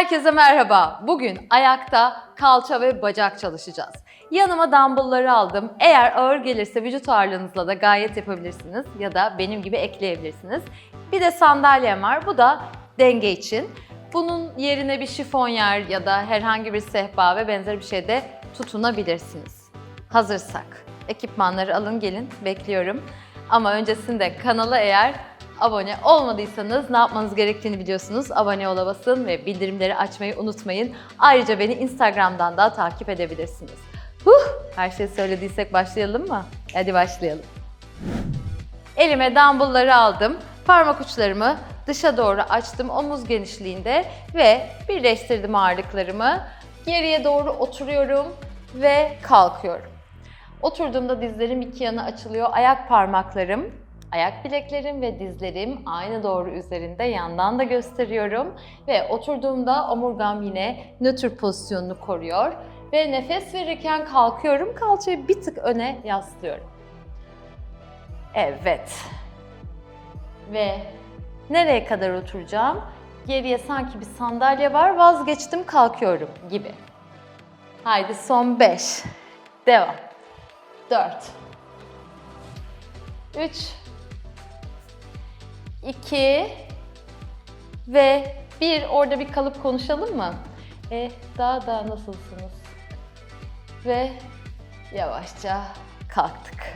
Herkese merhaba. Bugün ayakta kalça ve bacak çalışacağız. Yanıma dumbbellları aldım. Eğer ağır gelirse vücut ağırlığınızla da gayet yapabilirsiniz ya da benim gibi ekleyebilirsiniz. Bir de sandalyem var. Bu da denge için. Bunun yerine bir şifonyer ya da herhangi bir sehpa ve benzeri bir şeyde tutunabilirsiniz. Hazırsak ekipmanları alın gelin bekliyorum. Ama öncesinde kanala eğer abone olmadıysanız ne yapmanız gerektiğini biliyorsunuz. Abone ola basın ve bildirimleri açmayı unutmayın. Ayrıca beni Instagram'dan da takip edebilirsiniz. Huh! Her şeyi söylediysek başlayalım mı? Hadi başlayalım. Elime dumbbellları aldım. Parmak uçlarımı dışa doğru açtım omuz genişliğinde ve birleştirdim ağırlıklarımı. Geriye doğru oturuyorum ve kalkıyorum. Oturduğumda dizlerim iki yana açılıyor. Ayak parmaklarım, ayak bileklerim ve dizlerim aynı doğru üzerinde yandan da gösteriyorum. Ve oturduğumda omurgam yine nötr pozisyonunu koruyor. Ve nefes verirken kalkıyorum. Kalçayı bir tık öne yaslıyorum. Evet. Ve nereye kadar oturacağım? Geriye sanki bir sandalye var, vazgeçtim kalkıyorum gibi. Haydi son 5. Devam. 4. 3. 2. Ve 1. Orada bir kalıp konuşalım mı? E, daha da nasılsınız? Ve yavaşça kalktık.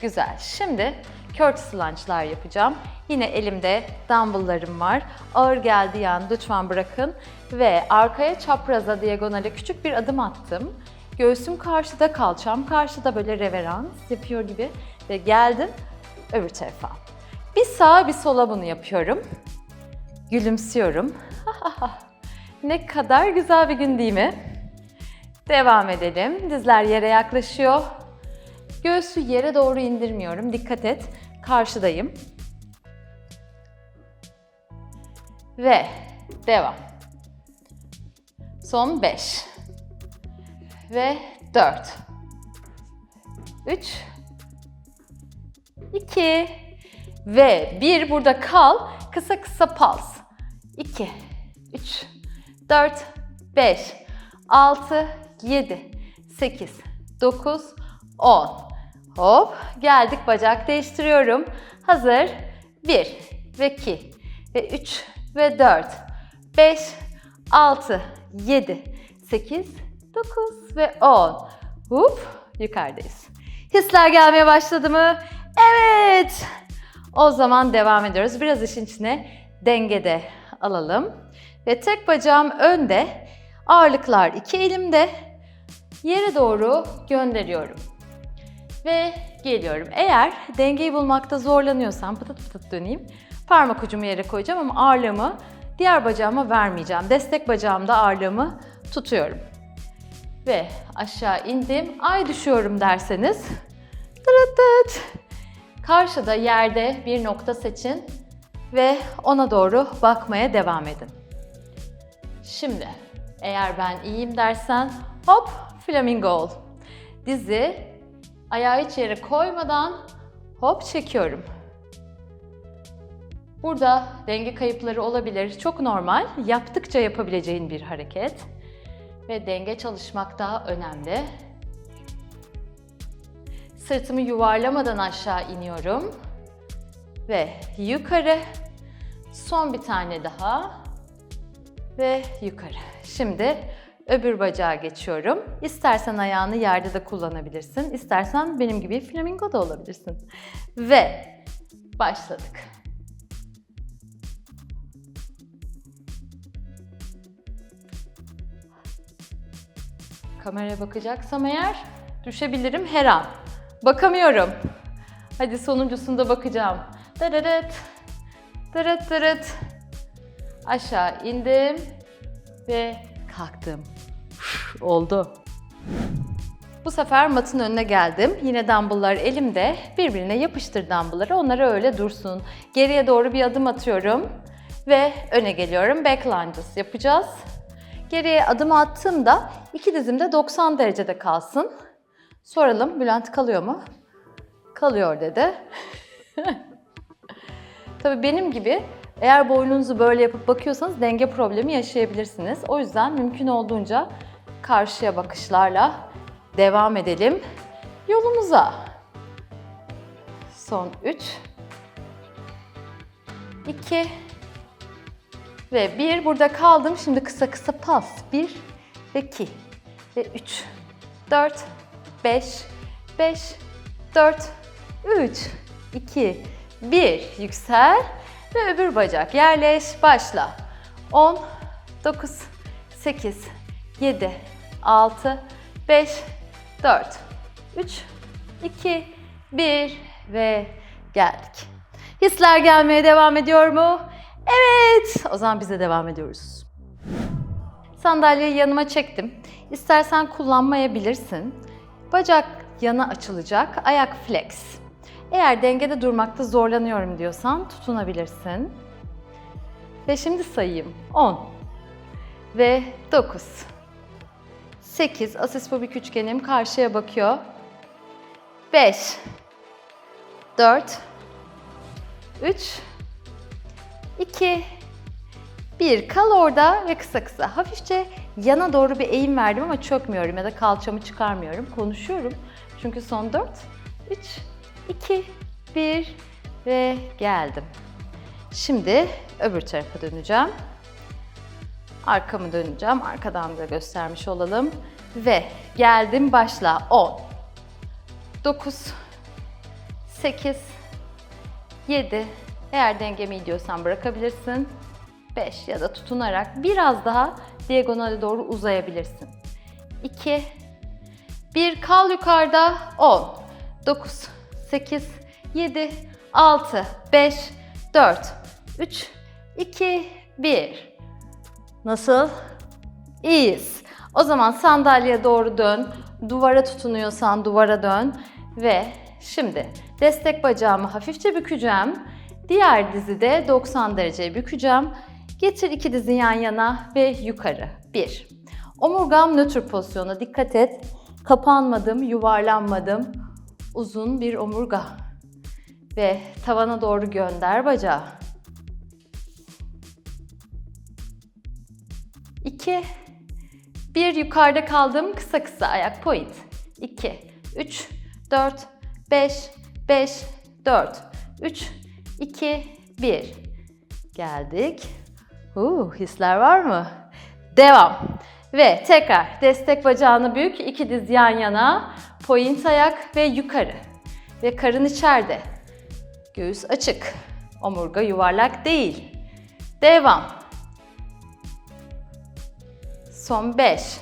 Güzel. Şimdi curtsy lunge'lar yapacağım. Yine elimde dumbbelllarım var. Ağır geldiği an lütfen bırakın. Ve arkaya çapraza, diagonale küçük bir adım attım. Göğsüm karşıda, kalçam karşıda böyle reverans yapıyor gibi. Ve geldim öbür tarafa. Bir sağa bir sola bunu yapıyorum. Gülümsüyorum. ne kadar güzel bir gün değil mi? Devam edelim. Dizler yere yaklaşıyor. Göğsü yere doğru indirmiyorum. Dikkat et. Karşıdayım. Ve devam. Son 5. Ve 4. 3. 2. Ve 1 burada kal. Kısa kısa pals. 2. 3. 4. 5. 6. 7. 8. 9. 10. Hop geldik bacak değiştiriyorum. Hazır. 1 ve 2 ve 3 ve 4 5 6 7 8 9 ve 10. Hop yukarıdayız. Hisler gelmeye başladı mı? Evet. O zaman devam ediyoruz. Biraz işin içine dengede alalım. Ve tek bacağım önde. Ağırlıklar iki elimde. Yere doğru gönderiyorum ve geliyorum. Eğer dengeyi bulmakta zorlanıyorsam pıtıt pıtıt döneyim. Parmak ucumu yere koyacağım ama ağırlığımı diğer bacağıma vermeyeceğim. Destek bacağımda ağırlığımı tutuyorum. Ve aşağı indim. Ay düşüyorum derseniz tırıt tıt. Karşıda yerde bir nokta seçin ve ona doğru bakmaya devam edin. Şimdi eğer ben iyiyim dersen hop flamingo ol. Dizi Ayağı hiç yere koymadan hop çekiyorum. Burada denge kayıpları olabilir. Çok normal. Yaptıkça yapabileceğin bir hareket. Ve denge çalışmak daha önemli. Sırtımı yuvarlamadan aşağı iniyorum. Ve yukarı. Son bir tane daha. Ve yukarı. Şimdi Öbür bacağa geçiyorum. İstersen ayağını yerde de kullanabilirsin. İstersen benim gibi flamingo da olabilirsin. Ve başladık. Kameraya bakacaksam eğer düşebilirim her an. Bakamıyorum. Hadi sonuncusunda bakacağım. Dırırıt. Dırıt dırıt. Aşağı indim ve kalktım. Üf, oldu. Bu sefer matın önüne geldim. Yine dumbbelllar elimde. Birbirine yapıştır dumbbellları. Onları öyle dursun. Geriye doğru bir adım atıyorum. Ve öne geliyorum. Back lunges yapacağız. Geriye adım attığımda iki dizim de 90 derecede kalsın. Soralım Bülent kalıyor mu? Kalıyor dedi. Tabii benim gibi Eğer boynunuzu böyle yapıp bakıyorsanız denge problemi yaşayabilirsiniz. O yüzden mümkün olduğunca karşıya bakışlarla devam edelim yolumuza. Son 3 2 ve 1 burada kaldım. Şimdi kısa kısa pas. 1 ve 2 ve 3 4 5 5 4 3 2 1 yüksel ve öbür bacak yerleş başla 10 9 8 7 6 5 4 3 2 1 ve geldik. Hisler gelmeye devam ediyor mu? Evet. O zaman biz de devam ediyoruz. Sandalyeyi yanıma çektim. İstersen kullanmayabilirsin. Bacak yana açılacak. Ayak flex. Eğer dengede durmakta zorlanıyorum diyorsan tutunabilirsin. Ve şimdi sayayım. 10 ve 9 8 asisfobik üçgenim karşıya bakıyor. 5 4 3 2 1 kal orada ve kısa kısa hafifçe yana doğru bir eğim verdim ama çökmüyorum ya da kalçamı çıkarmıyorum. Konuşuyorum. Çünkü son 4 3 2 1 ve geldim. Şimdi öbür tarafa döneceğim. Arkamı döneceğim. Arkadan da göstermiş olalım. Ve geldim başla. 10 9 8 7 Eğer dengemi iyi diyorsan bırakabilirsin. 5 ya da tutunarak biraz daha diagonale doğru uzayabilirsin. 2 1 kal yukarıda. 10 9 8 7 6 5 4 3 2 1 Nasıl? İyiyiz. O zaman sandalyeye doğru dön. Duvara tutunuyorsan duvara dön. Ve şimdi destek bacağımı hafifçe bükeceğim. Diğer dizi de 90 dereceye bükeceğim. Getir iki dizi yan yana ve yukarı. 1. Omurgam nötr pozisyona dikkat et. Kapanmadım, yuvarlanmadım. Uzun bir omurga. Ve tavana doğru gönder bacağı. 2 1 yukarıda kaldım. Kısa kısa ayak point. 2 3 4 5 5 4 3 2 1 Geldik. Uh, hisler var mı? Devam. Ve tekrar destek bacağını bük, iki diz yan yana, point ayak ve yukarı. Ve karın içeride. Göğüs açık. Omurga yuvarlak değil. Devam. Son 5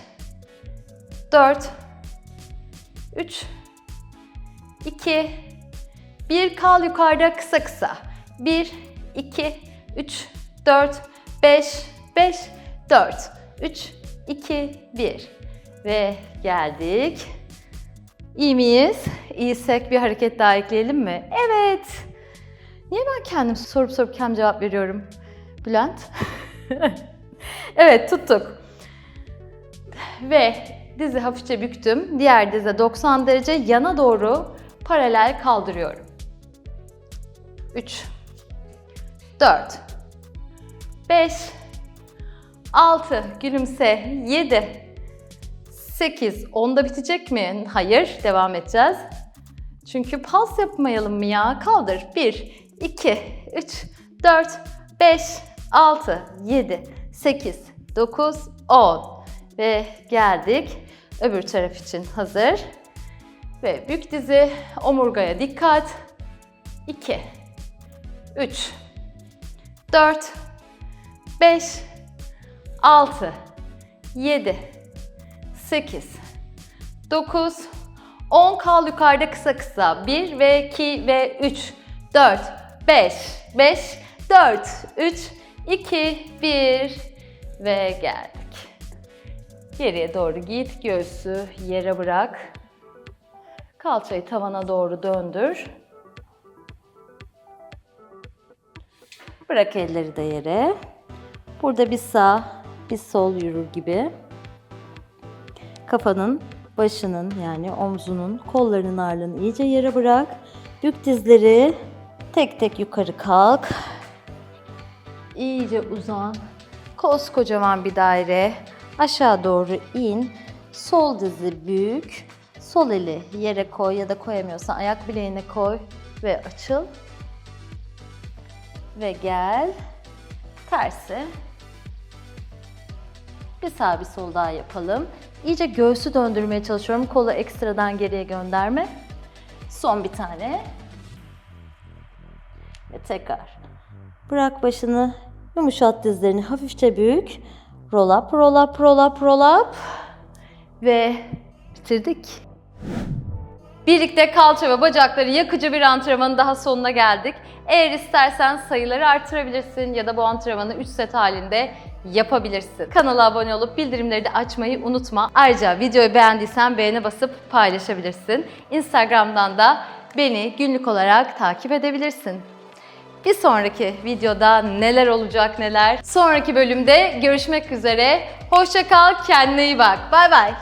4 3 2 1 kal yukarıda kısa kısa. 1 2 3 4 5 5 4 3 2 1 ve geldik. İyi miyiz? İyiysek bir hareket daha ekleyelim mi? Evet. Niye ben kendim sorup sorup kendim cevap veriyorum? Bülent? evet tuttuk. Ve dizi hafifçe büktüm. Diğer dize 90 derece yana doğru paralel kaldırıyorum. 3 4 5 6 gülümse 7 8 10'da bitecek mi? Hayır, devam edeceğiz. Çünkü pas yapmayalım mı ya? Kaldır. 1 2 3 4 5 6 7 8 9 10 ve geldik. Öbür taraf için hazır. Ve bük dizi, omurgaya dikkat. 2 3 4 5 6 7 8 9 10 kal yukarıda kısa kısa 1 ve 2 ve 3 4 5 5 4 3 2 1 ve geldik. Geriye doğru git, göğsü yere bırak. Kalçayı tavana doğru döndür. Bırak elleri de yere. Burada bir sağ, bir sol yürür gibi. Kafanın, başının yani omzunun, kollarının ağırlığını iyice yere bırak. Bük dizleri. Tek tek yukarı kalk. iyice uzan. Koskocaman bir daire. Aşağı doğru in. Sol dizi bük. Sol eli yere koy ya da koyamıyorsan ayak bileğine koy ve açıl. Ve gel. Tersi. Bir sağ bir sol daha yapalım. İyice göğsü döndürmeye çalışıyorum. Kolu ekstradan geriye gönderme. Son bir tane. Ve tekrar. Bırak başını. Yumuşat dizlerini hafifçe büyük. Roll up, roll up, roll up, roll up. Ve bitirdik. Birlikte kalça ve bacakları yakıcı bir antrenmanın daha sonuna geldik. Eğer istersen sayıları artırabilirsin ya da bu antrenmanı 3 set halinde yapabilirsin. Kanala abone olup bildirimleri de açmayı unutma. Ayrıca videoyu beğendiysen beğene basıp paylaşabilirsin. Instagram'dan da beni günlük olarak takip edebilirsin. Bir sonraki videoda neler olacak neler. Sonraki bölümde görüşmek üzere. Hoşça kal, kendine iyi bak. Bay bay.